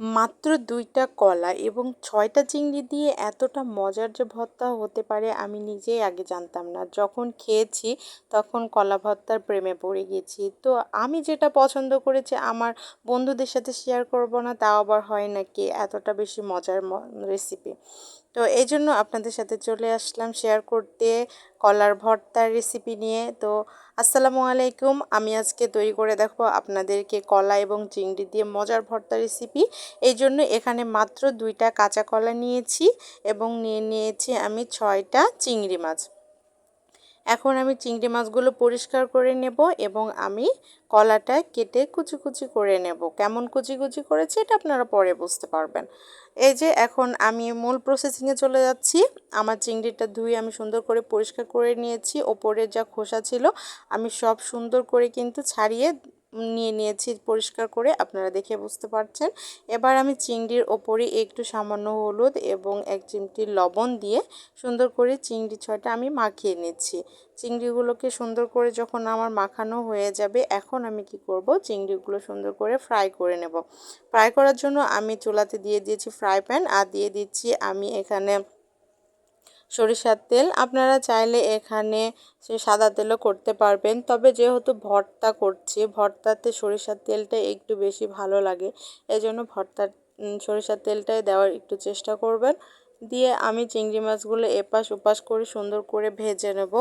মাত্র দুইটা কলা এবং ছয়টা চিংড়ি দিয়ে এতটা মজার যে ভর্তা হতে পারে আমি নিজেই আগে জানতাম না। যখন খেয়েছি তখন কলা ভর্তার প্রেমে পড়ে গেছি। তো আমি যেটা পছন্দ করেছি আমার বন্ধুদের সাথে শেয়ার করব না, তাও আবার হয় নাকি? এতটা বেশি মজার রেসিপি তো এই জন্য আপনাদের সাথে চলে আসলাম শেয়ার করতে, কলার ভর্তার রেসিপি নিয়ে। তো আসসালামু আলাইকুম, আমি আজকে তৈরি করে দেখো আপনাদেরকে কলা এবং চিংড়ি দিয়ে মজার ভর্তা রেসিপি এই জন্য এখানে মাত্র দুইটা কাঁচা কলা নিয়েছি এবং নিয়ে নিয়েছি আমি ছয়টা চিংড়ি মাছ। এখন আমি চিংড়ি মাছগুলো পরিষ্কার করে নেব এবং আমি কলাটা কেটে কুচি কুচি করে নেব। কেমন কুচি কুচি করেছি এটা আপনারা পরে বুঝতে পারবেন। এই যে এখন আমি মূল প্রসেসিংয়ে চলে যাচ্ছি। আমার চিংড়িটা ধুয়ে আমি সুন্দর করে পরিষ্কার করে নিয়েছি। ওপরে যা খোসা ছিল আমি সব সুন্দর করে কিন্তু ছাড়িয়ে নিয়ে নিয়েছি পরিষ্কার করে, আপনারা দেখে বুঝতে পারছেন। এবার আমি চিংড়ির ওপরে একটু সামান্য হলুদ এবং এক চিমটি লবণ দিয়ে সুন্দর করে চিংড়ি ছয়টা আমি মাখিয়ে নিচ্ছি। চিংড়িগুলোকে সুন্দর করে যখন আমার মাখানো হয়ে যাবে, এখন আমি কি করব? চিংড়িগুলো সুন্দর করে ফ্রাই করে নেব। ফ্রাই করার জন্য আমি চুলাতে দিয়ে দিয়েছি ফ্রাই প্যান, আর দিয়ে দিচ্ছি আমি এখানে সরিষার তেল। আপনারা চাইলে এখানে সে সাদা তেলও করতে পারবেন। তবে যেহেতু ভর্তা করছি, ভর্তাতে সরিষার তেলটা একটু বেশি ভালো লাগে। এজন্য ভর্তার সরিষার তেলটাই দেওয়ার একটু চেষ্টা করবেন। দিয়ে আমি চিংড়ি মাছগুলো এপাশ ওপাশ করে সুন্দর করে ভেজে নেব।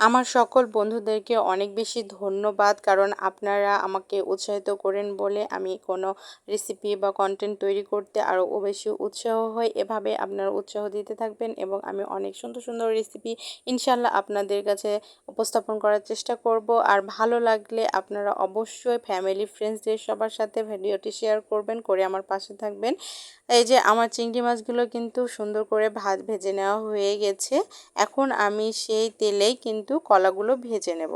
আমার সকল বন্ধুদেরকে অনেক বেশি ধন্যবাদ, কারণ আপনারা আমাকে উৎসাহিত করেন বলে আমি কোনো রেসিপি বা কন্টেন্ট তৈরি করতে আরও বেশি উৎসাহ হয় এভাবে আপনারা উৎসাহ দিতে থাকবেন এবং আমি অনেক সুন্দর সুন্দর রেসিপি ইনশাল্লাহ আপনাদের কাছে উপস্থাপন করার চেষ্টা করব। আর ভালো লাগলে আপনারা অবশ্যই ফ্যামিলি ফ্রেন্ডসদের সবার সাথে ভিডিওটি শেয়ার করবেন, করে আমার পাশে থাকবেন। এই যে আমার চিংড়ি মাছগুলো কিন্তু সুন্দর করে ভাত ভেজে নেওয়া হয়ে গেছে। এখন আমি সেই তেলেই কিন্তু কলাগুলো ভেজে নেব।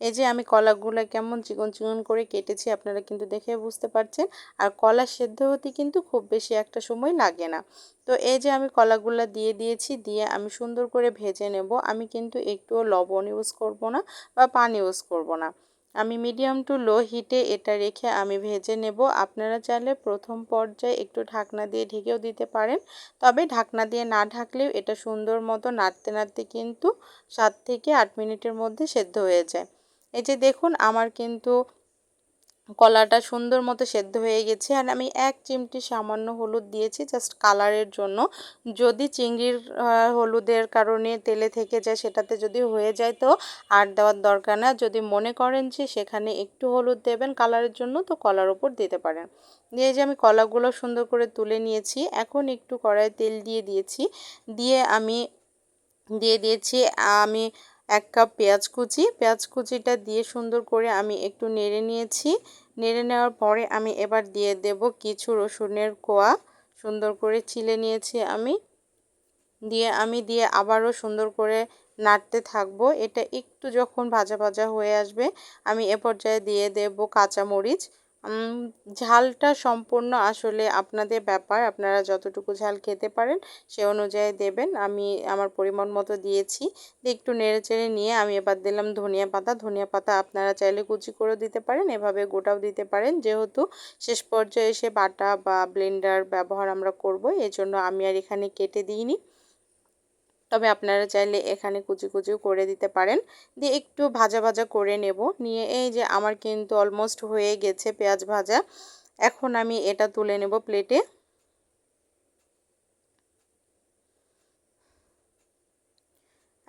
এই যে আমি কলাগুলো কেমন চিকন চিকন করে কেটেছি, আপনারা কিন্তু দেখে বুঝতে পারছেন। আর কলা সেদ্ধ হতে কিন্তু খুব বেশি একটা সময় লাগে না। তো এই যে আমি কলাগুলো দিয়ে দিয়েছি, দিয়ে আমি সুন্দর করে ভেজে নেব। আমি কিন্তু একটুও লবণ ইউজ করব না বা পানি ইউজ করব না। আমি মিডিয়াম টু লো হিটে এটা রেখে আমি ভেজে নেব। আপনারা চাইলে প্রথম পর্যায়ে একটু ঢাকনা দিয়ে ঢেকেও দিতে পারেন। তবে ঢাকনা দিয়ে না ঢাকলেও এটা সুন্দর মতো নাড়তে নাড়তে কিন্তু সাত থেকে আট মিনিটের মধ্যে সেদ্ধ হয়ে যায়। এই যে দেখুন, আমার কিন্তু কলাটা সুন্দর মতো সেদ্ধ হয়ে গেছে আর আমি এক চিমটি সামান্য হলুদ দিয়েছি জাস্ট কালারের জন্য। যদি চিংড়ির হলুদের কারণে তেলে থেকে যায় সেটাতে যদি হয়ে যায় তো আর দেওয়ার দরকার না। যদি মনে করেন যে সেখানে একটু হলুদ দেবেন কালারের জন্য তো কলার ওপর দিতে পারেন। দিয়ে যে আমি কলাগুলো সুন্দর করে তুলে নিয়েছি, এখন একটু কড়াই তেল দিয়ে দিয়েছি। দিয়ে আমি, দিয়ে দিয়েছি, আমি এক কাপ পেঁয়াজ কুচি। পেঁয়াজ কুচিটা দিয়ে সুন্দর করে আমি একটু নেড়ে নিয়েছি। নেড়ে নেওয়ার পরে আমি এবার দিয়ে দেব কিছু রসুনের কোয়া। সুন্দর করে চিলে নিয়েছি আমি। দিয়ে আমি দিয়ে আবারও সুন্দর করে নাড়তে থাকব। এটা একটু যখন ভাজা ভাজা হয়ে আসবে, আমি এ পর্যায়ে দিয়ে দেব কাঁচামরিচ। ঝালটা সম্পূর্ণ আসলে আপনাদের ব্যাপার। আপনারা যতটুকু ঝাল খেতে পারেন সে অনুযায়ী দেবেন। আমি আমার পরিমাণ মতো দিয়েছি। একটু নেড়ে চেড়ে নিয়ে আমি এবার দিলাম ধনিয়া পাতা। ধনিয়া পাতা আপনারা চাইলে কুচি করে দিতে পারেন, এভাবে গোটাও দিতে পারেন। যেহেতু শেষ পর্যায়ে এসে বাটা বা ব্লেন্ডার ব্যবহার আমরা করব, এজন্য আমি আর এখানে কেটে দিইনি। তবে আপনারা চাইলে এখানে কুচি কুচিও করে দিতে পারেন। দিয়ে একটু ভাজা ভাজা করে নেব। নিয়ে এই যে আমার কিন্তু অলমোস্ট হয়ে গেছে পেঁয়াজ ভাজা। এখন আমি এটা তুলে নেব প্লেটে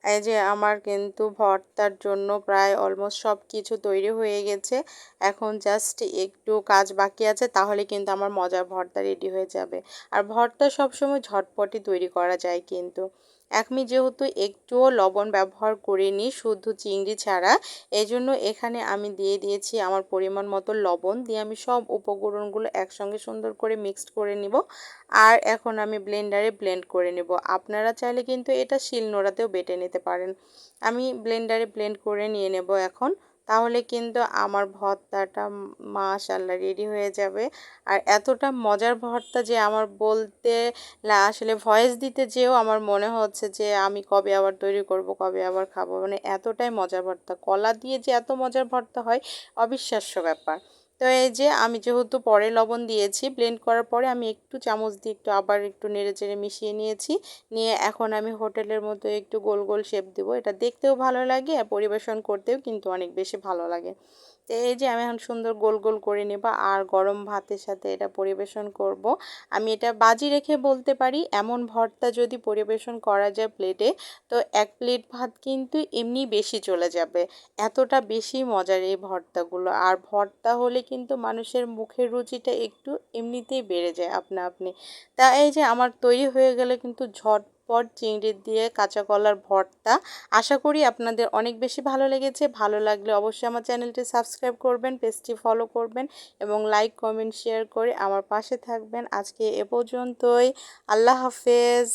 এই যে আমার কিন্তু ভর্তার জন্য প্রায় অলমোস্ট সব কিছু তৈরি হয়ে গেছে। এখন জাস্ট একটু কাজ বাকি আছে, তাহলে কিন্তু আমার মজার ভর্তা রেডি হয়ে যাবে। আর ভর্তা সবসময় ঝটপটি তৈরি করা যায় কিন্তু। আমি যেহেতু একটুও লবণ ব্যবহার করিনি, শুধু চিংড়ি ছাড়া এই জন্য এখানে আমি দিয়ে দিয়েছি আমার পরিমাণ মতো লবণ। দিয়ে আমি সব উপকরণগুলো একসঙ্গে সুন্দর করে মিক্সড করে নিব আর এখন আমি ব্লেন্ডারে ব্লেন্ড করে নেব। আপনারা চাইলে কিন্তু এটা শিল নোড়াতেও বেটে নিতে পারেন। আমি ব্লেন্ডারে ব্লেন্ড করে নিয়ে নেব এখন। তাহলে কিন্তু আমার ভর্তাটা মাশাল্লাহ রেডি হয়ে যাবে। আর এতটা মজার ভর্তা যে আমার বলতে আসলে ভয়েস দিতে যেও আমার মনে হচ্ছে যে আমি কবে আবার তৈরি করব, কবে আবার খাব। মানে এতটাই মজার ভর্তা। কলা দিয়ে যে এত মজার ভর্তা হয়, অবিশ্বাস্য ব্যাপার। তো এই যে আমি যেহেতু পরে লবণ দিয়েছি ব্লেন্ড করার পরে আমি একটু চামচ দিয়ে একটু আবার একটু নেড়ে চেড়ে মিশিয়ে নিয়েছি। নিয়ে এখন আমি হোটেলের মতো একটু গোল গোল শেপ দেবো। এটা দেখতেও ভালো লাগে আর পরিবেশন করতেও কিন্তু অনেক বেশি ভালো লাগে। তো এই যে আমি এখন সুন্দর গোল গোল করে নেব আর গরম ভাতের সাথে এটা পরিবেশন করব। আমি এটা বাজি রেখে বলতে পারি, এমন ভর্তা যদি পরিবেশন করা যায় প্লেটে, তো এক প্লেট ভাত কিন্তু এমনি বেশি চলে যাবে। এতটা বেশি মজার এই ভর্তাগুলো। আর ভর্তা হলে কিন্তু মানুষের মুখের রুচিটা একটু এমনিতেই বেড়ে যায়, আপনা আপনি। তা এই যে আমার তৈরি হয়ে গেলে কিন্তু ঝটপট চিংড়ি দিয়ে কাঁচা কলার ভর্তা। আশা করি আপনাদের অনেক বেশি ভালো লেগেছে। ভালো লাগলে অবশ্যই আমার চ্যানেলটি সাবস্ক্রাইব করবেন, পেজটি ফলো করবেন এবং লাইক, কমেন্ট, শেয়ার করে আমার পাশে থাকবেন। আজকে এ পর্যন্তই। আল্লাহ হাফেজ।